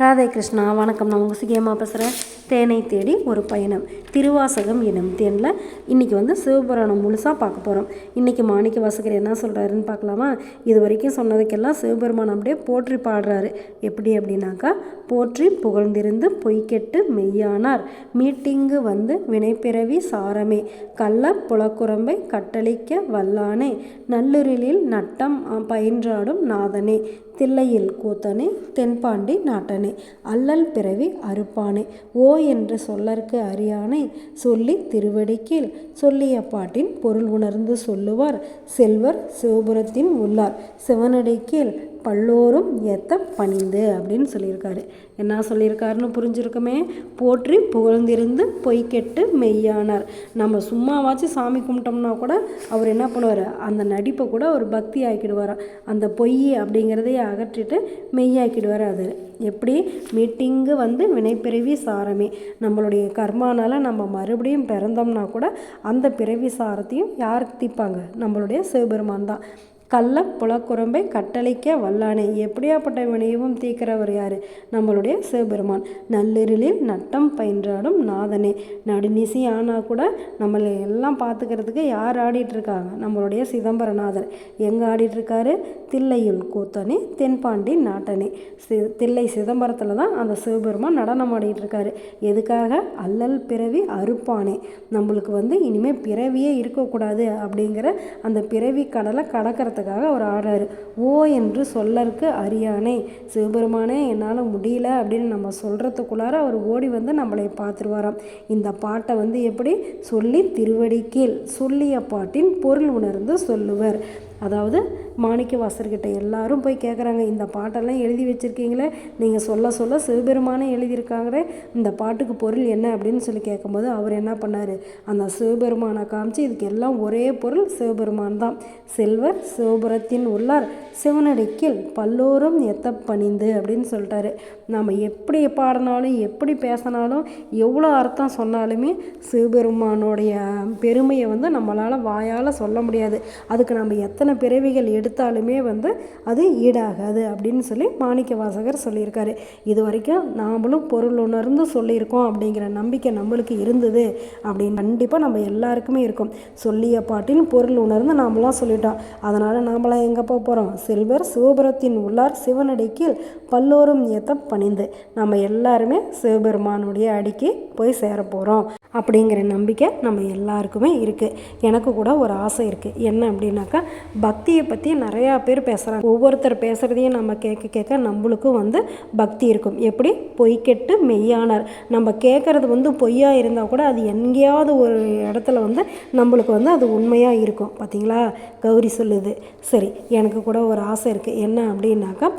ராதே கிருஷ்ணா வணக்கம். நான் உங்கள் சுகியமாக பேசுகிறேன் தேனை தேடி ஒரு பயணம். திருவாசகம் எனும் தேனில் இன்றைக்கி வந்து சிவபுராணம் முழுசாக பார்க்க போகிறோம் இன்றைக்கி மாணிக்க வாசகர் என்ன சொல்கிறாருன்னு பார்க்கலாமா? இது வரைக்கும் சொன்னதுக்கெல்லாம் சிவபெருமான் அப்படியே போற்றி பாடுறாரு. எப்படி அப்படின்னாக்கா போற்றி புகழ்ந்திருந்து பொய்க்கெட்டு மெய்யானார். மீட்டிங்கு வந்து வினைப்பிறவி சாரமே. கள்ள புலக்குரம்பை கட்டளிக்க வல்லானே. நல்லுரிலில் நட்டம் பயின்றாடும் நாதனே. தில்லையில் கூத்தனே. தென்பாண்டி நாட்டனே. அல்லல் பிறவி அறுப்பானை. ஓ என்று சொல்லற்கு அறியானை சொல்லி திருவடிக்கீழ் சொல்லிய பாட்டின் பொருள் உணர்ந்து சொல்லுவார் செல்வர் சிவபுரத்தின் உள்ளார். சிவனடிக்கீழ் பல்லோரும் ஏத்த பணிந்து அப்படின்னு சொல்லியிருக்காரு. என்ன சொல்லியிருக்காருன்னு புரிஞ்சிருக்குமே? போற்றி புகழ்ந்திருந்து பொய் கெட்டு மெய்யானார். நம்ம சும்மாவாச்சும் சாமி கும்பிட்டோம்னா கூட அவர் என்ன பண்ணுவார்? அந்த நடிப்பை கூட ஒரு பக்தி ஆக்கிடுவார்? அந்த பொய் அப்படிங்கிறதையே அகற்றிட்டு மெய்யாக்கிடுவார் அது. எப்படி? மீட்டிங்கு வந்து வினைப்பிறவி சாரமே. நம்மளுடைய கர்மானால் நம்ம மறுபடியும் பிறந்தோம்னா கூட அந்த பிறவி சாரத்தையும் யார் தீப்பாங்க நம்மளுடைய சிவபெருமான் தான். கள்ள புலக்குரம்பை கட்டளிக்க வல்லானே. எப்படியாப்பட்ட வினையவும் தீக்கிறவர் யார்? நம்மளுடைய சிவபெருமான். நள்ளிருளில் நட்டம் பயின்றாடும் நாதனே. நடுநிசி ஆனால் கூட நம்மளை எல்லாம் பார்த்துக்கிறதுக்கு யார் ஆடிட்டுருக்காங்க நம்மளுடைய சிதம்பரநாதர். எங்கே ஆடிட்டுருக்காரு தில்லையுள் கூத்தனே தென்பாண்டி நாட்டனே. சி தில்லை சிதம்பரத்தில் தான் அந்த சிவபெருமான் நடனம் ஆடிட்டுருக்காரு எதுக்காக? அல்லல் பிறவி அறுப்பானே. நம்மளுக்கு வந்து இனிமேல் பிறவியே இருக்கக்கூடாது அப்படிங்கிற அந்த பிறவி கடலை கடக்கிறதுக்காக அவர் ஆடுறாரு. ஓ என்று சொல்லருக்கு அறியானே சிவபெருமானே என்னால் முடியல அப்படின்னு நம்ம சொல்கிறதுக்குள்ளார அவர் ஓடி வந்து நம்மளை பார்த்துருவாராம். இந்த பாட்டை வந்து எப்படி? சொல்லி திருவடி கீழ் சொல்லிய பாட்டின் பொருள் உணர்ந்து சொல்லுவர். அதாவது மாணிக்க வாசர்கிட்ட எல்லாரும் போய் கேட்குறாங்க இந்த பாட்டெல்லாம் எழுதி வச்சுருக்கீங்களே நீங்கள் சொல்ல சொல்ல சிவபெருமானே எழுதியிருக்காங்களே இந்த பாட்டுக்கு பொருள் என்ன அப்படின்னு சொல்லி கேட்கும்போது அவர் என்ன பண்ணார்? அந்த சிவபெருமானை காமிச்சு இதுக்கு எல்லாம் ஒரே பொருள் சிவபெருமான் தான். செல்வர் சிவபுரத்தின் உள்ளார் சிவனடிக்கில் பல்லோரும் எத்த பணிந்து அப்படின்னு சொல்லிட்டாரு. நம்ம எப்படி பாடினாலும் எப்படி பேசினாலும் எவ்வளோ அர்த்தம் சொன்னாலுமே சிவபெருமானோடைய பெருமையை வந்து நம்மளால் வாயால் சொல்ல முடியாது. அதுக்கு நம்ம எத்தனை எத்தனை பிறவிகள் எடுத்தாலுமே வந்து அது ஈடாகாது அப்படின்னு சொல்லி மாணிக்க வாசகர் சொல்லியிருக்காரு. இது வரைக்கும் நாமளும் பொருள் உணர்ந்து சொல்லியிருக்கோம் அப்படிங்கிற நம்பிக்கை நம்மளுக்கு இருந்தது அப்படின்னு கண்டிப்பாக நம்ம எல்லாருக்குமே இருக்கும். சொல்லிய பாட்டின் பொருள் உணர்ந்து நாமளாம் சொல்லிட்டோம். அதனால் நாமளாம் எங்கே போக போகிறோம் செல்வர் சிவபுரத்தின் உள்ளார் சிவனடிக்கில் பல்லோரும் ஏத்த பணிந்து. நம்ம எல்லாருமே சிவபெருமானுடைய அடிக்கு போய் சேர போகிறோம் அப்படிங்கிற நம்பிக்கை நம்ம எல்லாருக்குமே இருக்குது எனக்கு கூட ஒரு ஆசை இருக்குது என்ன அப்படின்னாக்கா பக்தியை பற்றி நிறையா பேர் பேசுகிறாங்க ஒவ்வொருத்தர் பேசுகிறதையும் நம்ம கேட்க கேட்க நம்மளுக்கும் வந்து பக்தி இருக்கும். எப்படி? பொய்க்கெட்டு மெய்யானார். நம்ம கேட்குறது வந்து பொய்யாக இருந்தால் கூட அது எங்கேயாவது ஒரு இடத்துல வந்து நம்மளுக்கு வந்து அது உண்மையாக இருக்கும். பார்த்தீங்களா கௌரி சொல்லுது. சரி எனக்கு கூட ஒரு ஆசை இருக்குது என்ன அப்படின்னாக்கா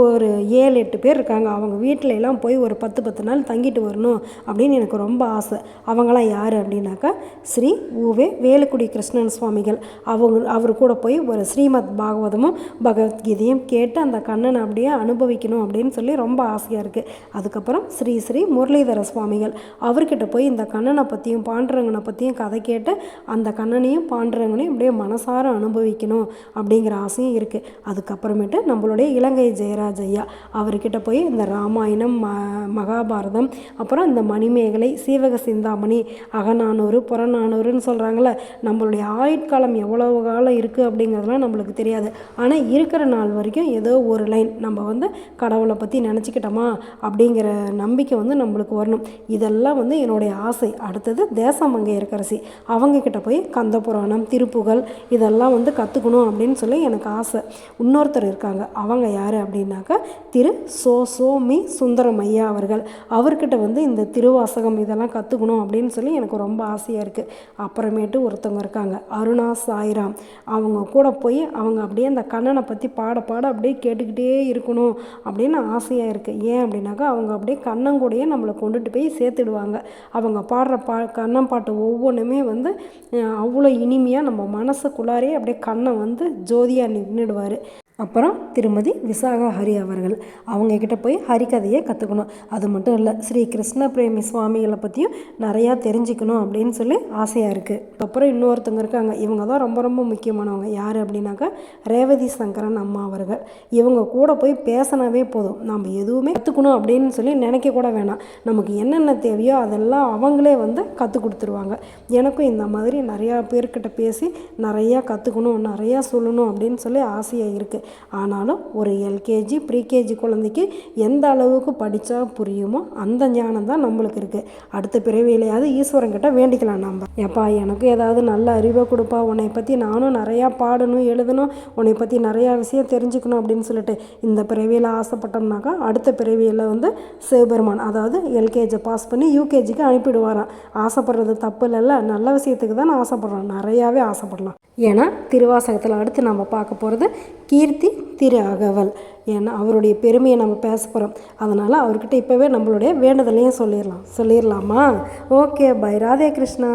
ஒரு ஏழு எட்டு பேர் இருக்காங்க. அவங்க வீட்டில எல்லாம் போய் ஒரு பத்து பத்து நாள் தங்கிட்டு வரணும் அப்படின்னு எனக்கு ரொம்ப ஆசை. அவங்களாம் யார் அப்படின்னாக்கா ஸ்ரீ ஊவே வேலுக்குடி கிருஷ்ணன் சுவாமிகள். அவங்க அவர் கூட போய் ஒரு ஸ்ரீமத் பாகவதமும் பகவத்கீதையும் கேட்டு அந்த கண்ணனை அப்படியே அனுபவிக்கணும் அப்படின்னு சொல்லி ரொம்ப ஆசையாக இருக்குது அதுக்கப்புறம் ஸ்ரீ ஸ்ரீ முரளிதர சுவாமிகள். அவர்கிட்ட போய் இந்த கண்ணனை பற்றியும் பாண்டுரங்கனை பற்றியும் கதை கேட்டு அந்த கண்ணனையும் பாண்டுரங்கனையும் அப்படியே மனசார அனுபவிக்கணும் அப்படிங்கிற ஆசையும் இருக்குது அதுக்கப்புறமேட்டு நம்மளுடைய இலங்கை ஜெயராஜ் ஐயா அவர்கிட்ட போய் இந்த ராமாயணம் ம மகாபாரதம் அப்புறம் இந்த மணிமேகலை சீவக சிந்தாமணி அகநானூறு புறநானூறுன்னு சொல்கிறாங்களே நம்மளுடைய ஆயுட்காலம் எவ்வளவு காலம் இருக்குது அப்படிங்கிறதுலாம் நம்மளுக்கு தெரியாது. ஆனால் இருக்கிற நாள் வரைக்கும் ஏதோ ஒரு லைன் நம்ம வந்து கடவுளை பற்றி நினச்சிக்கிட்டோமா அப்படிங்கிற நம்பிக்கை வந்து நம்மளுக்கு வரணும். இதெல்லாம் வந்து என்னுடைய ஆசை. அடுத்தது தேசமங்கை இருக்கரசி. அவங்கக்கிட்ட போய் கந்த புராணம் திருப்புகழ் இதெல்லாம் வந்து கற்றுக்கணும் அப்படின்னு சொல்லி எனக்கு ஆசை. இன்னொருத்தர் இருக்காங்க. அவங்க யார் அப்படின்னாக்கா திரு சோ சோமி சுந்தரம் ஐயா அவர்கள். அவர்கிட்ட வந்து இந்த திருவாசகம் இதெல்லாம் கற்றுக்கணும் அப்படின்னு சொல்லி எனக்கு ரொம்ப ஆசையாக இருக்குது அப்புறமேட்டு ஒருத்தவங்க இருக்காங்க. அருணா சாய்ராம். அவங்க கூட போய் அவங்க அப்படியே அந்த கண்ணனை பற்றி பாட பாட அப்படியே கேட்டுக்கிட்டே இருக்கணும் அப்படின்னு ஆசையாக இருக்குது ஏன் அப்படின்னாக்கா அவங்க அப்படியே கண்ணங்கூடையே நம்மளை கொண்டுட்டு போய் சேர்த்துடுவாங்க. அவங்க பாடுற பா கண்ணன் பாட்டு ஒவ்வொன்றுமே வந்து அவ்வளோ இனிமையாக நம்ம மனசுக்குள்ளாரே அப்படியே கண்ணை வந்து ஜோதியாக நின்றுடுவார் அப்புறம் திருமதி விசாகா ஹரி அவர்கள். அவங்கக்கிட்ட போய் ஹரிக்கதையை கற்றுக்கணும் அது மட்டும் இல்லை ஸ்ரீ கிருஷ்ண பிரேமி சுவாமிகளை பற்றியும் நிறையா தெரிஞ்சுக்கணும் அப்படின்னு சொல்லி ஆசையாக இருக்குது அப்புறம் இன்னொருத்தவங்க இருக்காங்க. இவங்க தான் ரொம்ப ரொம்ப முக்கியமானவங்க. யார் அப்படின்னாக்கா ரேவதி சங்கரன் அம்மா அவர்கள். இவங்க கூட போய் பேசினாவே போதும். நம்ம எதுவுமே கற்றுக்கணும் அப்படின்னு சொல்லி நினைக்க கூட வேணாம். நமக்கு என்னென்ன தேவையோ அதெல்லாம் அவங்களே வந்து கற்றுக் கொடுத்துருவாங்க. எனக்கும் இந்த மாதிரி நிறையா பேர்கிட்ட பேசி நிறையா கற்றுக்கணும் நிறையா சொல்லணும் அப்படின்னு சொல்லி ஆசையாக இருக்குது ஆனாலும் ஒரு எல்கேஜி ப்ரீகேஜி குழந்தைக்கு எந்த அளவுக்கு படித்தா புரியுமோ அந்த ஞானம் தான் நம்மளுக்கு இருக்குது அடுத்த பிறவியிலையாவது ஈஸ்வரங்கிட்ட வேண்டிக்கலாம் நம்ம எப்பா எனக்கு ஏதாவது நல்ல அறிவை கொடுப்பா உன்னை பற்றி நானும் நிறையா பாடணும் எழுதணும் உன்னை பற்றி நிறையா விஷயம் தெரிஞ்சுக்கணும் அப்படின்னு சொல்லிட்டு இந்த பிறவியில் ஆசைப்பட்டோம்னாக்கா அடுத்த பிறவியில் வந்து சிவபெருமான் அதாவது எல்கேஜி பாஸ் பண்ணி யூகேஜிக்கு அனுப்பிடுவாராம். ஆசைப்படுறது தப்பு இல்லைல்ல நல்ல விஷயத்துக்கு தான் நான் ஆசைப்படுறோம். நிறையாவே ஆசைப்படலாம். ஏன்னா திருவாசகத்தில் அடுத்து நம்ம பார்க்க போகிறது கீர்த்தி திரு அகவல். ஏன்னா அவருடைய பெருமையை நம்ம பேச போகிறோம் அதனால் அவர்கிட்ட இப்போவே நம்மளுடைய வேண்டுதலையும் சொல்லிடலாம் சொல்லிடலாமா ஓகே பை. ராதே கிருஷ்ணா.